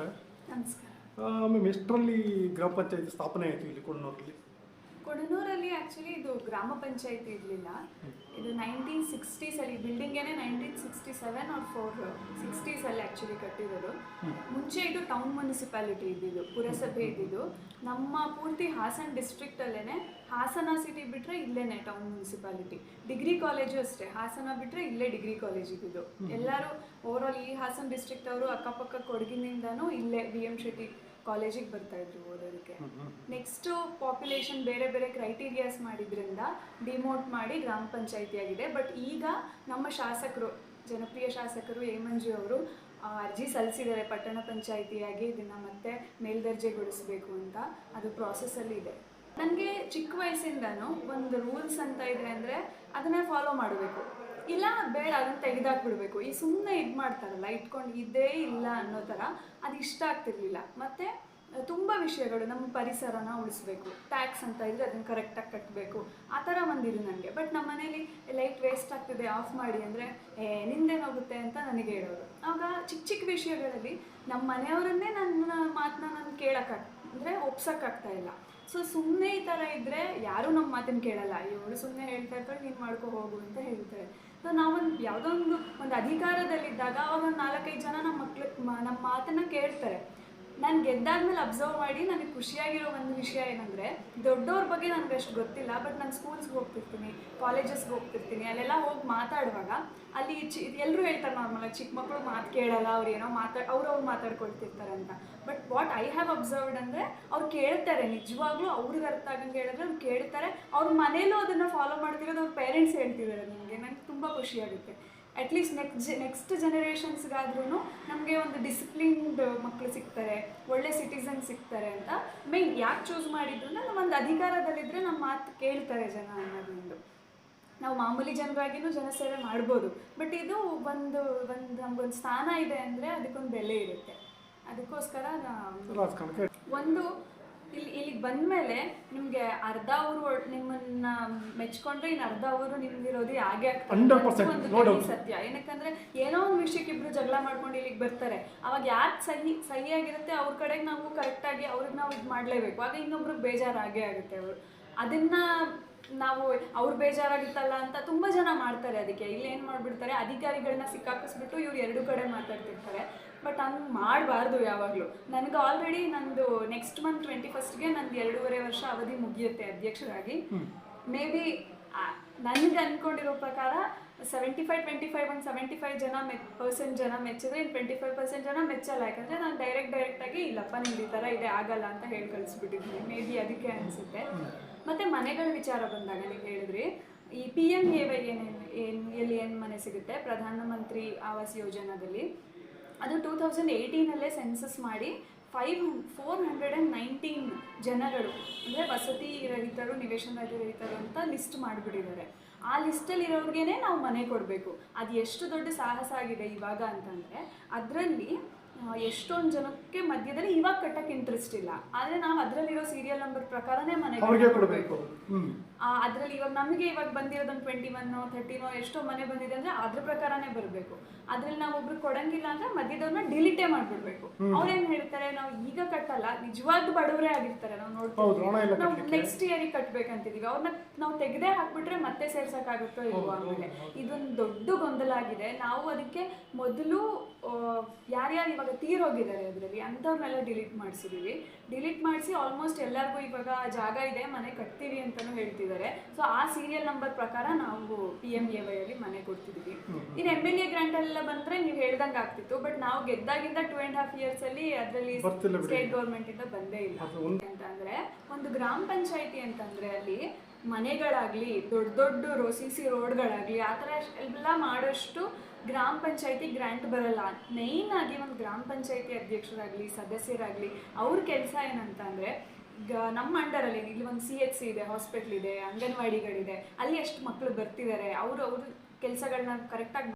ನಮಸ್ತೆ ನಮಸ್ಕಾರ. ಮ್ಯಾಮ್ ಎಷ್ಟರಲ್ಲಿ ಗ್ರಾಮ ಪಂಚಾಯತ್ ಸ್ಥಾಪನೆ ಆಯಿತು ಇಲ್ಲಿ ಕೊಣ್ಣೂರಲ್ಲಿ ಕೊಡನೂರಲ್ಲಿ ಆ್ಯಕ್ಚುಲಿ ಇದು ಗ್ರಾಮ ಪಂಚಾಯತಿ ಇರಲಿಲ್ಲ. ಇದು ನೈನ್ಟೀನ್ ಸಿಕ್ಸ್ಟೀಸಲ್ಲಿ ಬಿಲ್ಡಿಂಗೇನೆ nineteen sixty seven or four ಸಿಕ್ಸ್ಟೀಸಲ್ಲಿ actually ಕಟ್ಟಿರೋದು. ಮುಂಚೆ ಇದು ಟೌನ್ ಮುನ್ಸಿಪಾಲಿಟಿ ಇದ್ದಿದ್ದು ಪುರಸಭೆ ಇದ್ದಿದ್ದು. ನಮ್ಮ ಪೂರ್ತಿ ಹಾಸನ ಡಿಸ್ಟ್ರಿಕ್ಟಲ್ಲೇ ಹಾಸನ ಸಿಟಿ ಬಿಟ್ಟರೆ ಇಲ್ಲೇನೆ ಟೌನ್ ಮುನ್ಸಿಪಾಲಿಟಿ ಡಿಗ್ರಿ ಕಾಲೇಜು ಅಷ್ಟೇ ಹಾಸನ ಬಿಟ್ಟರೆ ಇಲ್ಲೇ ಡಿಗ್ರಿ ಕಾಲೇಜ್ ಇದ್ದಿದ್ದು. ಎಲ್ಲರೂ ಓವರಾಲ್ ಈ ಹಾಸನ್ ಡಿಸ್ಟ್ರಿಕ್ಟ್ ಅವರು ಅಕ್ಕಪಕ್ಕ ಕೊಡಗಿನಿಂದನೂ ಇಲ್ಲೇ ಬಿ ಎಂ ಶೆಟ್ಟಿ ಕಾಲೇಜಿಗೆ ಬರ್ತಾ ಇದ್ರು ಓದೋದಕ್ಕೆ. ನೆಕ್ಸ್ಟ್ ಪಾಪ್ಯುಲೇಷನ್ ಬೇರೆ ಬೇರೆ ಕ್ರೈಟೀರಿಯಾಸ್ ಮಾಡಿದ್ರಿಂದ ಡಿಮೋಟ್ ಮಾಡಿ ಗ್ರಾಮ ಪಂಚಾಯತಿ ಆಗಿದೆ ಬಟ್ ಈಗ ನಮ್ಮ ಶಾಸಕರು ಜನಪ್ರಿಯ ಶಾಸಕರು ಹೇಮಂಜಿ ಮಂಜು ಅವರು ಅರ್ಜಿ ಸಲ್ಲಿಸಿದ್ದಾರೆ. ಪಟ್ಟಣ ಪಂಚಾಯಿತಿಯಾಗಿ ಇದನ್ನು ಮತ್ತೆ ಮೇಲ್ದರ್ಜೆಗೊಳಿಸಬೇಕು ಅಂತ. ಅದು ಪ್ರಾಸೆಸ್ಸಲ್ಲಿ ಇದೆ. ನನಗೆ ಚಿಕ್ಕ ವಯಸ್ಸಿಂದನೂ ಒಂದು ರೂಲ್ಸ್ ಅಂತ ಇದೆ ಅಂದರೆ ಅದನ್ನೇ ಫಾಲೋ ಮಾಡಬೇಕು. ಇಲ್ಲ, ಬೇಡ, ಅದನ್ನು ತೆಗೆದಾಕ್ಬಿಡ್ಬೇಕು. ಈ ಸುಮ್ಮನೆ ಇದು ಮಾಡ್ತಾರಲ್ಲ, ಇಟ್ಕೊಂಡು ಇದೇ ಇಲ್ಲ ಅನ್ನೋ ಥರ ಅದು ಇಷ್ಟ ಆಗ್ತಿರ್ಲಿಲ್ಲ. ಮತ್ತು, ತುಂಬ ವಿಷಯಗಳು, ನಮ್ಮ ಪರಿಸರನ ಉಳಿಸ್ಬೇಕು. ಟ್ಯಾಕ್ಸ್ ಅಂತ ಇದ್ರೆ ಅದನ್ನು ಕರೆಕ್ಟಾಗಿ ಕಟ್ಟಬೇಕು ಆ ಥರ ಒಂದಿದೆ ನನಗೆ. ಬಟ್ ನಮ್ಮ ಮನೇಲಿ ಲೈಟ್ ವೇಸ್ಟ್ ಆಗ್ತಿದೆ ಆಫ್ ಮಾಡಿ ಅಂದರೆ, ಏ ನಿಂದೇನೋಗುತ್ತೆ ಅಂತ ನನಗೆ ಹೇಳೋರು. ಆವಾಗ ಚಿಕ್ಕ ಚಿಕ್ಕ ವಿಷಯಗಳಲ್ಲಿ ನಮ್ಮ ಮನೆಯವರನ್ನೇ ನನ್ನ ಮಾತನ್ನ ನಾನು ಕೇಳೋಕ್ಕಾಗ ಅಂದರೆ ಒಪ್ಸೋಕ್ಕಾಗ್ತಾ ಇಲ್ಲ. ಸೊ ಸುಮ್ಮನೆ ಈ ಥರ ಇದ್ದರೆ ಯಾರೂ ನಮ್ಮ ಮಾತನ್ನು ಕೇಳಲ್ಲ. ಇವರು ಸುಮ್ಮನೆ ಹೇಳ್ತಾ ಇರ್ತಾರೆ, ನೀನು ಮಾಡ್ಕೊ, ಹೋಗು ಅಂತ ಹೇಳ್ತಾರೆ. ಸೊ ನಾವೊಂದು ಯಾವುದೋ ಒಂದು ಒಂದು ಅಧಿಕಾರದಲ್ಲಿದ್ದಾಗ ಅವಾಗ ಒಂದು ನಾಲ್ಕೈದು ಜನ ನಮ್ಮ ಮಕ್ಳು ನಮ್ಮ ಮಾತನ್ನು ಕೇಳ್ತಾರೆ. ನಾನು ಗೆದ್ದಾದ್ಮೇಲೆ ಅಬ್ಸರ್ವ್ ಮಾಡಿ ನನಗೆ ಖುಷಿಯಾಗಿರೋ ಒಂದು ವಿಷಯ ಏನಂದರೆ ದೊಡ್ಡವ್ರ ಬಗ್ಗೆ ನನಗೆ ಅಷ್ಟು ಗೊತ್ತಿಲ್ಲ ಬಟ್ ನಾನು ಸ್ಕೂಲ್ಸ್ಗೆ ಹೋಗ್ತಿರ್ತೀನಿ ಕಾಲೇಜಸ್ಗೆ ಹೋಗ್ತಿರ್ತೀನಿ, ಅಲ್ಲೆಲ್ಲ ಹೋಗಿ ಮಾತಾಡುವಾಗ ಅಲ್ಲಿ ಚಿ ಎಲ್ಲರೂ ಹೇಳ್ತಾರೆ ನಾರ್ಮಲಾಗಿ ಚಿಕ್ಕ ಮಕ್ಕಳು ಮಾತು ಕೇಳಲ್ಲ, ಅವ್ರು ಏನೋ ಮಾತಾಡ್ ಅವ್ರು ಅವ್ರು ಮಾತಾಡ್ಕೊಳ್ತಿರ್ತಾರೆ ಅಂತ. But what I have observed ಅಂದರೆ, ಅವ್ರು ಕೇಳ್ತಾರೆ, ನಿಜವಾಗ್ಲೂ ಅವ್ರಿಗೆ ಅರ್ಥ ಆಗಂಗೆ ಹೇಳಿದ್ರೆ ಅವ್ರು ಕೇಳ್ತಾರೆ, ಅವ್ರ ಮನೇಲೂ ಅದನ್ನು ಫಾಲೋ ಮಾಡ್ತಿರೋದು ಅವ್ರ ಪೇರೆಂಟ್ಸ್ ಹೇಳ್ತಿದ್ದಾರೆ ನನಗೆ, ನಂಗೆ ತುಂಬ ಖುಷಿಯಾಗುತ್ತೆ ಅಟ್ಲೀಸ್ಟ್ ನೆಕ್ಸ್ಟ್ ನೆಕ್ಸ್ಟ್ ಜನರೇಷನ್ಸ್ಗಾದ್ರೂ ನಮಗೆ ಒಂದು ಡಿಸಿಪ್ಲಿನ್ಡ್ ಮಕ್ಕಳು ಸಿಗ್ತಾರೆ ಒಳ್ಳೆ ಸಿಟಿಸನ್ ಸಿಗ್ತಾರೆ ಅಂತ ಮೇನ್ ಯಾಕೆ ಚೂಸ್ ಮಾಡಿದ್ರು ನಮ್ಮ ಒಂದು ಅಧಿಕಾರದಲ್ಲಿದ್ದರೆ ನಮ್ಮ ಮಾತು ಕೇಳ್ತಾರೆ ಜನ ಅನ್ನೋದೊಂದು ನಾವು ಮಾಮೂಲಿ ಜನರಾಗಿನೂ ಜನಸೇವೆ ಮಾಡ್ಬೋದು ಬಟ್ ಇದು ಒಂದು ಒಂದು ನಮಗೊಂದು ಸ್ಥಾನ ಇದೆ ಅಂದರೆ ಅದಕ್ಕೊಂದು ಬೆಲೆ ಇರುತ್ತೆ. ಅದಕ್ಕೋಸ್ಕರ ಒಂದು ಇಲ್ಲಿ ಇಲ್ಲಿಗೆ ಬಂದಮೇಲೆ ನಿಮಗೆ ಅರ್ಧ ಅವರು ನಿಮ್ಮನ್ನ ಮೆಚ್ಕೊಂಡ್ರೆ ಇನ್ನು ಅರ್ಧ ಅವರು ನಿಮ್ದಿರೋದು ಹಾಗೆ ಆಗ್ತದೆ. 100% ಅದು ಒಂದು no doubt. ಕಹಿ ಸತ್ಯ. ಏನಕ್ಕಂದ್ರೆ ಏನೋ ಒಂದು ವಿಷಯಕ್ಕೆ ಇಬ್ರು ಜಗಳ ಮಾಡ್ಕೊಂಡು ಇಲ್ಲಿಗೆ ಬರ್ತಾರೆ. ಅವಾಗ ಯಾರು ಸಹಿ ಆಗಿರುತ್ತೆ ಅವ್ರ ಕಡೆಗೆ ನಾವು ಕರೆಕ್ಟಾಗಿ ಅವ್ರಿಗೆ ನಾವು ಇದು ಮಾಡಲೇಬೇಕು. ಆಗ ಇನ್ನೊಬ್ರಿಗೆ ಬೇಜಾರಾಗೇ ಆಗುತ್ತೆ ಅವರು. ಅದನ್ನ ನಾವು ಅವ್ರು ಬೇಜಾರಾಗಿತ್ತಲ್ಲ ಅಂತ ತುಂಬ ಜನ ಮಾಡ್ತಾರೆ ಅದಕ್ಕೆ. ಇಲ್ಲಿ ಏನು ಮಾಡಿಬಿಡ್ತಾರೆ ಅಧಿಕಾರಿಗಳನ್ನ ಸಿಕ್ಕಾಕಿಸ್ಬಿಟ್ಟು ಇವ್ರು ಎರಡು ಕಡೆ ಮಾತಾಡ್ತಿರ್ತಾರೆ. ಬಟ್ ಹಂಗೆ ಮಾಡಬಾರ್ದು ಯಾವಾಗಲೂ. ನನಗೆ ಆಲ್ರೆಡಿ ನಂದು ನೆಕ್ಸ್ಟ್ ಮಂತ್ ಟ್ವೆಂಟಿ ಫಸ್ಟ್ಗೆ ನಂದು ಎರಡೂವರೆ ವರ್ಷ ಅವಧಿ ಮುಗಿಯುತ್ತೆ ಅಧ್ಯಕ್ಷರಾಗಿ. ಮೇ ಬಿ ನನಗೆ ಅಂದ್ಕೊಂಡಿರೋ ಪ್ರಕಾರ ಸೆವೆಂಟಿ ಫೈವ್ ಟ್ವೆಂಟಿ ಫೈವ್ ಒಂದು ಸೆವೆಂಟಿ ಫೈವ್ ಜನ ಮೆ ಪರ್ಸೆಂಟ್ ಜನ ಮೆಚ್ಚಿದ್ರೆ ಇನ್ನು ಟ್ವೆಂಟಿ ಫೈವ್ ಪರ್ಸೆಂಟ್ ಜನ ಮೆಚ್ಚಲ್ಲ. ಯಾಕಂದರೆ ನಾನು ಡೈರೆಕ್ಟ್ ಡೈರೆಕ್ಟಾಗಿ ಇಲ್ಲಪ್ಪ ನಿಮ್ಗೆ ಈ ಥರ ಇದೆ, ಆಗಲ್ಲ ಅಂತ ಹೇಳಿ ಕಳಿಸ್ಬಿಟ್ಟಿದ್ದೀನಿ ಮೇ ಬಿ ಅದಕ್ಕೆ ಅನಿಸುತ್ತೆ. ಮತ್ತು ಮನೆಗಳ ವಿಚಾರ ಬಂದಾಗ ನೀವು ಹೇಳಿದ್ರಿ, ಈ ಪಿ ಎಂ ಎ ವೈ ಏನೇನು ಏನು, ಎಲ್ಲಿ ಏನು ಮನೆ ಸಿಗುತ್ತೆ? ಪ್ರಧಾನಮಂತ್ರಿ ಆವಾಸ್ ಯೋಜನಾದಲ್ಲಿ. ಅದು ಟೂ ತೌಸಂಡ್ ಏಯ್ಟೀನಲ್ಲೇ ಸೆನ್ಸಸ್ ಮಾಡಿ five four hundred and nineteen ಜನಗಳು, ಅಂದರೆ ವಸತಿ ರಹಿತರು, ನಿವೇಶನ ರಹಿತರು ಅಂತ ಲಿಸ್ಟ್ ಮಾಡಿಬಿಟ್ಟಿದ್ದಾರೆ. ಆ ಲಿಸ್ಟಲ್ಲಿ ಇರೋರ್ಗೇನೆ ನಾವು ಮನೆ ಕೊಡಬೇಕು. ಅದು ಎಷ್ಟು ದೊಡ್ಡ ಸಾಹಸ ಆಗಿದೆ ಇವಾಗ ಅಂತಂದರೆ ಅದರಲ್ಲಿ ಎಷ್ಟೊಂದು ಜನಕ್ಕೆ ಮಧ್ಯದಲ್ಲಿ ಇವಾಗ ಕಟ್ಟಕ್ಕೆ ಇಂಟ್ರೆಸ್ಟ್ ಇಲ್ಲ. ಆದರೆ ನಾವು ಅದರಲ್ಲಿರೋ ಸೀರಿಯಲ್ ನಂಬರ್ ಪ್ರಕಾರನೇ ಮನೆ ಕೊಡಬೇಕು. ಅದರಲ್ಲಿ ಇವಾಗ ನಮಗೆ ಇವಾಗ ಬಂದಿರೋದೊಂದು ಟ್ವೆಂಟಿ ಒನ್ನೋ ಥರ್ಟಿನೋ ಎಷ್ಟೋ ಮನೆ ಬಂದಿದೆ ಅಂದ್ರೆ ಅದ್ರ ಪ್ರಕಾರನೇ ಬರಬೇಕು. ಅದ್ರಲ್ಲಿ ನಾವು ಒಬ್ರು ಕೊಡಂಗಿಲ್ಲ ಅಂದ್ರೆ ಮಧ್ಯದವ್ರನ್ನ ಡಿಲೀಟೇ ಮಾಡ್ಬಿಡ್ಬೇಕು. ಅವ್ರೇನ್ ಹೇಳ್ತಾರೆ ನಾವು ಈಗ ಕಟ್ಟಲ್ಲ ನಿಜವಾದ ಬಡವರೇ ಆಗಿರ್ತಾರೆ ನಾವು ನೋಡ್ತೀವಿ ನಾವು ನೆಕ್ಸ್ಟ್ ಇಯರಿಗೆ ಕಟ್ಬೇಕಂತಿದೀವಿ. ಅವ್ರನ್ನ ನಾವು ತೆಗೆದೇ ಹಾಕ್ಬಿಟ್ರೆ ಮತ್ತೆ ಸೇರ್ಸಕ್ಕಾಗುತ್ತೋ ಇಲ್ವೋ ಆಮೇಲೆ. ಇದೊಂದು ದೊಡ್ಡ ಗೊಂದಲ ಆಗಿದೆ. ನಾವು ಅದಕ್ಕೆ ಮೊದಲು ಯಾರ್ಯಾರು ಇವಾಗ ತೀರೋಗಿದ್ದಾರೆ ಅದರಲ್ಲಿ ಅಂಥವ್ರನ್ನೆಲ್ಲ ಡಿಲೀಟ್ ಮಾಡಿಸಿದೀವಿ. ಡಿಲೀಟ್ ಮಾಡಿಸಿ ಆಲ್ಮೋಸ್ಟ್ ಎಲ್ಲರಿಗೂ ಇವಾಗ ಜಾಗ ಇದೆ ಮನೆ ಕಟ್ತೀವಿ ಅಂತಲೂ ಹೇಳ್ತಿದ್ದಾರೆ ಸೊ ಆ ಸೀರಿಯಲ್ ನಂಬರ್ ಪ್ರಕಾರ ನಾವು ಪಿ ಎಂ ಎ ವೈ ಅಲ್ಲಿ ಮನೆ ಕೊಡ್ತಿದ್ದೀವಿ in M L A grant ಎಲ್ಲ ಬಂದ್ರೆ ನೀವು ಹೇಳ್ದಂಗ ಆಗ್ತಿತ್ತು ಬಟ್ ನಾವು ಗೆದ್ದಾಗಿಂದ ಟೂ ಅಂಡ್ ಹಾಫ್ ಇಯರ್ಸ್ ಅಲ್ಲಿ ಅದರಲ್ಲಿ ಸ್ಟೇಟ್ ಗೌರ್ಮೆಂಟ್ ಇಂದ ಬಂದೇ ಇಲ್ಲ. ಅಂತಂದ್ರೆ ಒಂದು ಗ್ರಾಮ ಪಂಚಾಯತಿ ಅಂತಂದ್ರೆ ಅಲ್ಲಿ ಮನೆಗಳಾಗ್ಲಿ ದೊಡ್ಡ ದೊಡ್ಡ ಸಿ ಸಿ ರೋಡ್ಗಳಾಗ್ಲಿ ಆ ತರ ಎಲ್ಲ ಮಾಡೋಷ್ಟು ಗ್ರಾಮ ಪಂಚಾಯತಿ ಗ್ರ್ಯಾಂಟ್ ಬರಲ್ಲ. ಮೇಯ್ನ್ ಆಗಿ ಒಂದು ಗ್ರಾಮ ಪಂಚಾಯತಿ ಅಧ್ಯಕ್ಷರಾಗ್ಲಿ ಸದಸ್ಯರಾಗ್ಲಿ ಅವ್ರ ಕೆಲಸ ಏನಂತ ಅಂದ್ರೆ ಈಗ ನಮ್ಮ ಅಂಡರಲ್ಲಿ ಇಲ್ಲಿ ಒಂದು ಸಿ ಎಚ್ ಸಿ ಇದೆ ಹಾಸ್ಪಿಟ್ಲ್ ಇದೆ, ಅಂಗನವಾಡಿಗಳಿದೆ, ಅಲ್ಲಿ ಎಷ್ಟು ಮಕ್ಕಳು ಬರ್ತಿದ್ದಾರೆ. ಅವರು ಅವ್ರ ಕೆಲಸಗಳನ್ನ ಕರೆಕ್ಟಾಗಿ